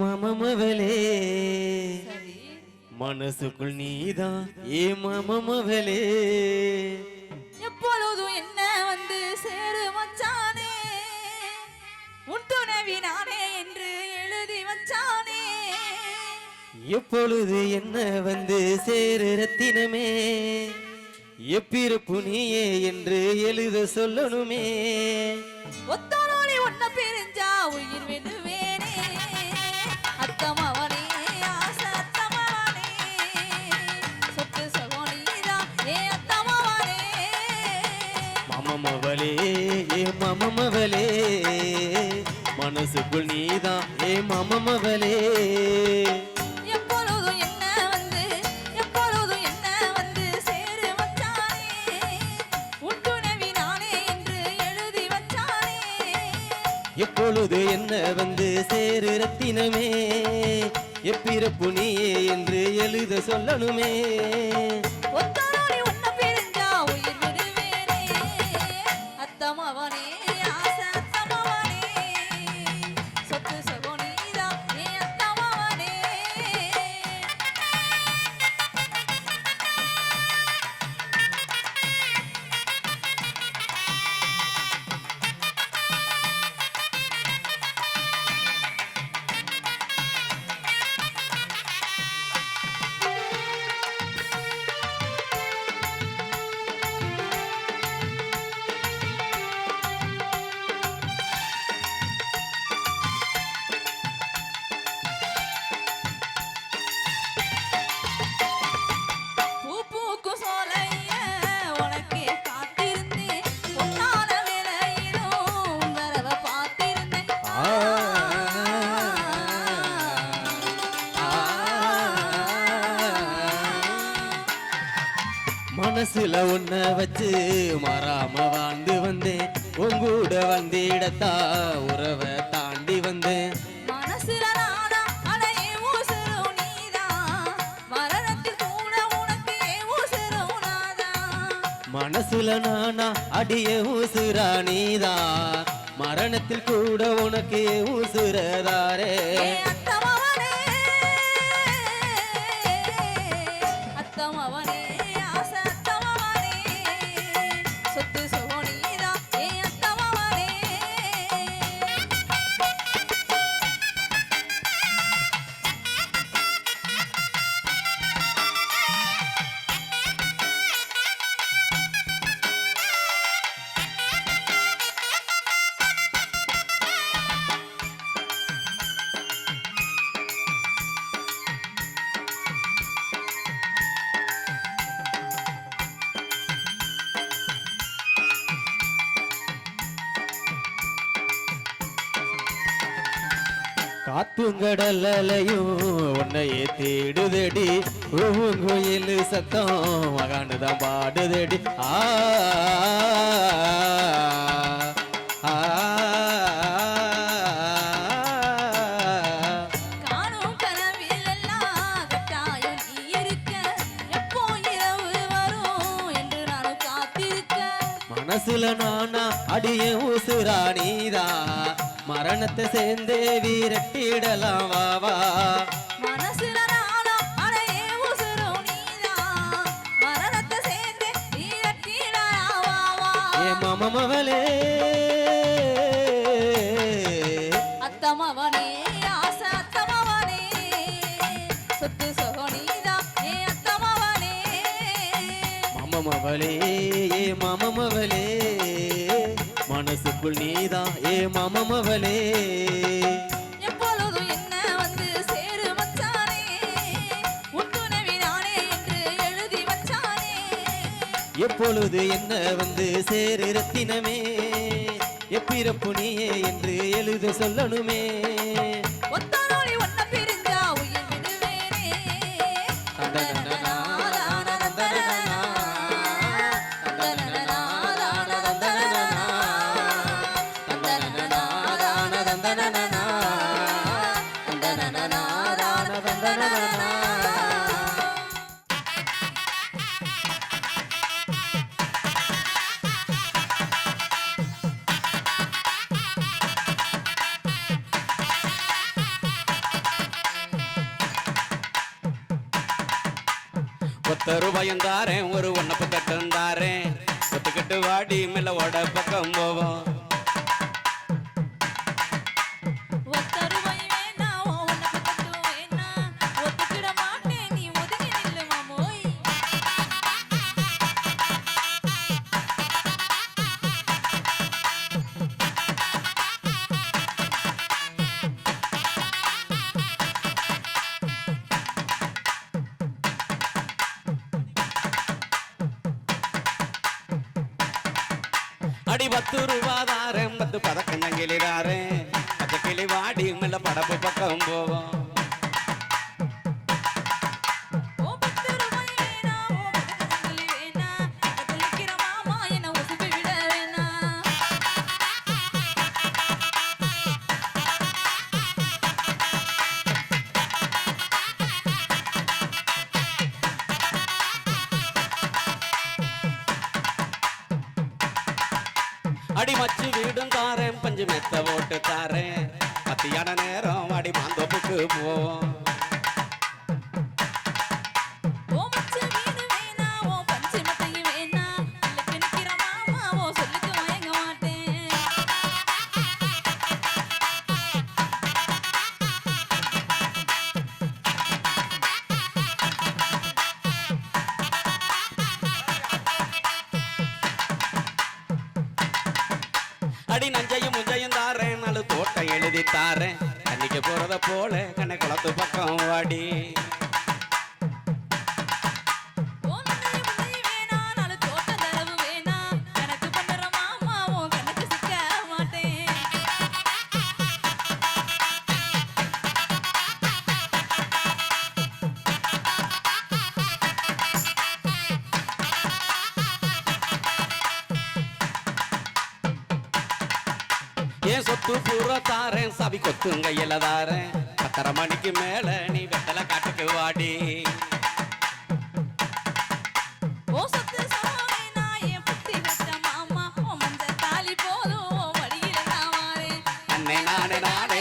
மாமமவளே. மனசுக்குள் நீதான் ஏ மாமமவளே. எப்பொழுதும் என்ன வந்து சேரு மச்சானே? உன் துணைவி நானே என்று எழுதி வச்சானே எப்பொழுது என்ன வந்து சேரு ரத்தினமே? எப்பிறப்பு நீயே என்று எழுத சொல்லணுமே. ஒத்தனோடி உன்ன பிரிஞ்சா உயிர் விடுவேனே மாமமவளே ஏ மாமமவளே மனசுக்குள் நீதான் ஏ மாமமவளே எப்பொழுது என்ன வந்து சேரு ரத்தினமே. எப்பிறப்பு நீயே என்று எழுத சொல்லணுமே. மனசுல உன்ன வச்சு மாறாம வாழ்ந்து வந்தேன். உங்கூட வந்திடத்தா உறவை தாண்டி வந்தேன். மனசுல நானா அடிய ஊசுரா நீதா. மரணத்தில் கூட உனக்கு ஊசுரதாரே காத்துங்கடலையும் உன்னையே தேடுதடி. கோயில் சத்தம் மகானுதான் பாடுதடி. ஆ, மனசுல நானா? அடிய ஊசுரா நீதா மரணத்தை சேர்ந்தே வீரட்டிடலாம் வா வா. மனசுல நானும் அலையே உசுரும் நீதான் மரணத்தை சேர்ந்து நீரட்டிடாவா ஏ மமமவளே அத்தமவனே ஆசை அத்தமவனே சொத்து சகோனிதா ஏ அத்தமவனே மமமவளே மமமவளே மனசுக்குள் நீதான் ஏ மமமவளே எப்பொழுதும் என்ன வந்து சேரு மச்சானே. உன் துணைவி நானே என்று எழுதி வச்சானே எப்பொழுது என்ன வந்து சேரு ரத்தினமே. எப்பிறப்பு நீயே என்று எழுத சொல்லணுமே. ஒத்த தாரேன் ஒரு ஒன்னப்பு கட்டும் தாரேன் ஒத்துக்கிட்டு வாடி மெல்லவோட பக்கம் போவோம். அடி பத்து ரூபாதாரன் பத்து பதக்கம் சங்கிலி தாரேன் பச்சை கிளி வாடி மேல படப்பு பக்கம் போவோம். மச்சு தாரேன் பஞ்சு மெத்த ஓட்டு தாரேன். மத்தியான நேரம் அடி மாந்தோப்புக்கு போவோம். தாரேன். அன்னைக்கு போறத போல கண்ணை குளத்து பக்கம் வாடி. ஏன் சொத்து பூரா தாரேன் சபி கொத்துங்க இலதாரேன் பத்தரை மணிக்கு மேல நீ வெத்தலை காட்டுக்கு வாடி. நானே நானே